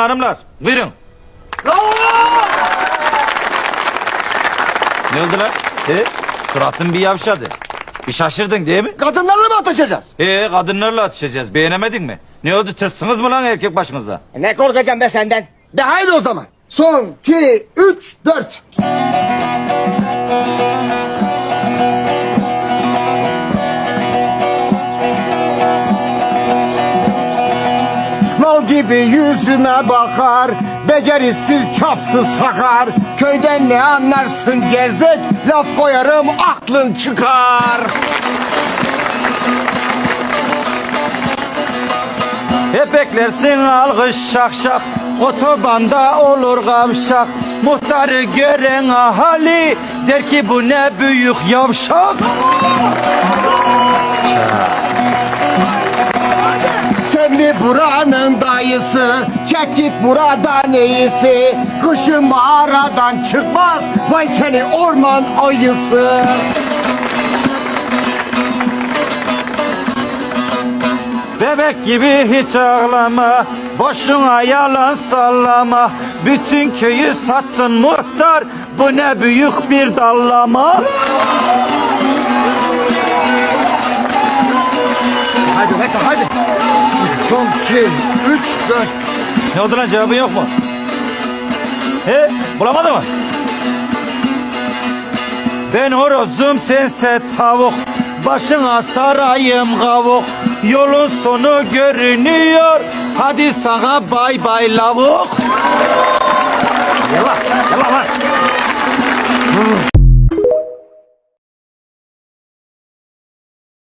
hanımlar. Buyurun. Ne oldu lan? He? Suratın bir yavşadı. Bir şaşırdın değil mi? Kadınlarla mı atışacağız? Ee kadınlarla atışacağız. Beğenemedin mi? Ne oldu tırstınız mı lan erkek başınıza? Ne korkacağım be senden? De haydi o zaman. Son, iki, üç, dört. Mal gibi yüzüme bakar Becerisiz çapsız sakar. Köyden ne anlarsın gerzek Laf koyarım aklın çıkar. Hep eklersin algış şak şak Otobanda olur kavşak. Muhtarı gören ahali Der ki bu ne büyük yavşak Mi buranın dayısı Çek git buradan iyisi Kışın mağaradan çıkmaz Vay seni orman ayısı. Bebek gibi hiç ağlama Boşuna yalan sallama. Bütün köyü sattın muhtar Bu ne büyük bir dallama. Hadi hadi hadi Son iki, üç, dört. Ne oldu lan? Cevabın yok mu? He? Bulamadın mı? Ben horozum sense tavuk. Başına sarayım kavuk Yolun sonu görünüyor. Hadi sana bay bay lavuk. Yallah yallah lan